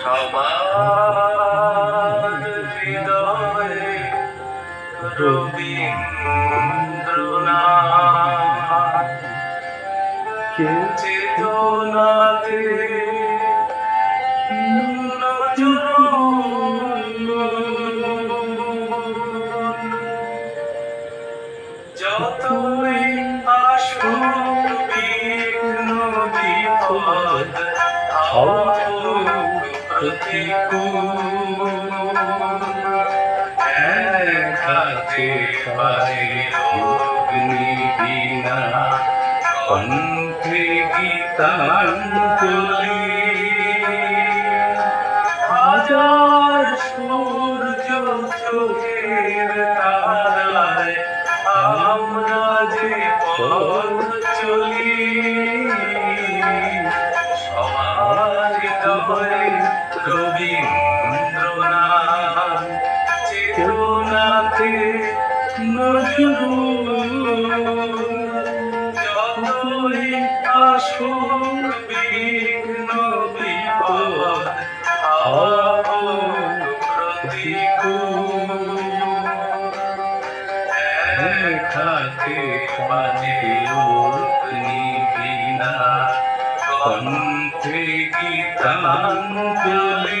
সবার হৃদয়ে রবীন্দ্রনাথ চেতনাতে যতই আসুক বিঘ্ন বিপদ হোক প্রতিকূল এক হাতে পায়ে অগ্নিবীণা কণ্ঠে গীতাঞ্জলি হাজার সূর্য চোখের তারায়, আমরা যে চলি রবীন্দ্রনাথ চেতনাতে নজরুল যতই আসুক বিঘ্ন বিপদ প্রতিকূল এক పంక్తికి తాంతులే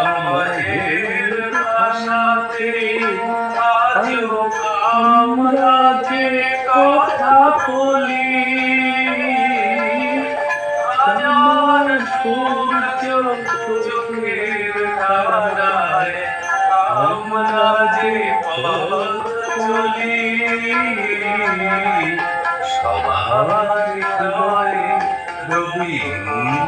সবার রবীন্দ্রনাথ।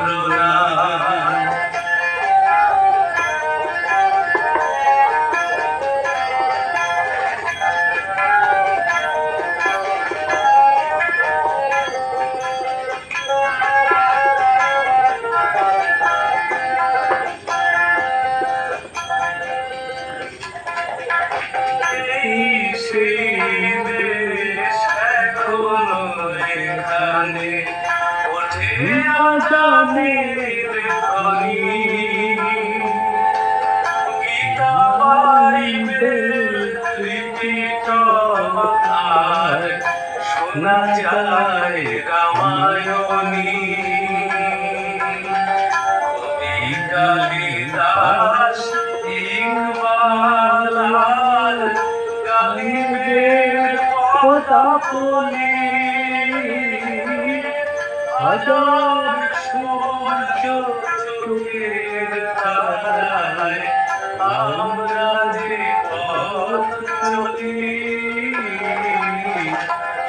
শোনা যায় রামায়ণী। কালিদাস ইকবাল কথা বলি হাজার সূর্য চোখের তারায় আমরা যে পথ চলি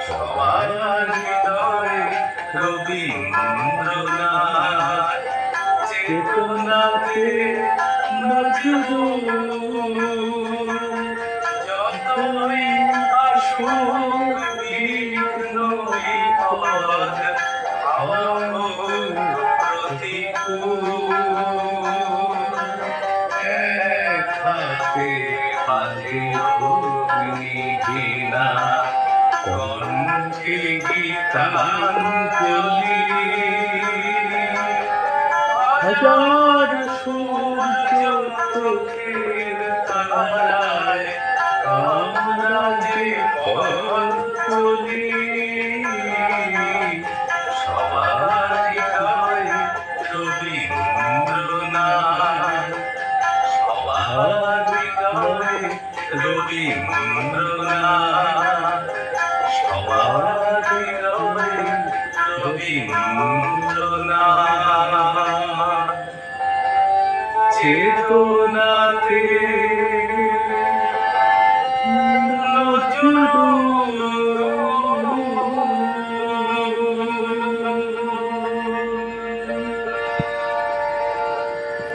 সবার হৃদয়ে রবীন্দ্রনাথ চেতনাতে নজরুল যতই আসুক হাজার সূর্য চোখের তারায় আমরা যে পথ চলি সবাই হয় রবীন্দ্রনাথ। সবাই হয় রবীন্দ্রনাথ চেতনাতে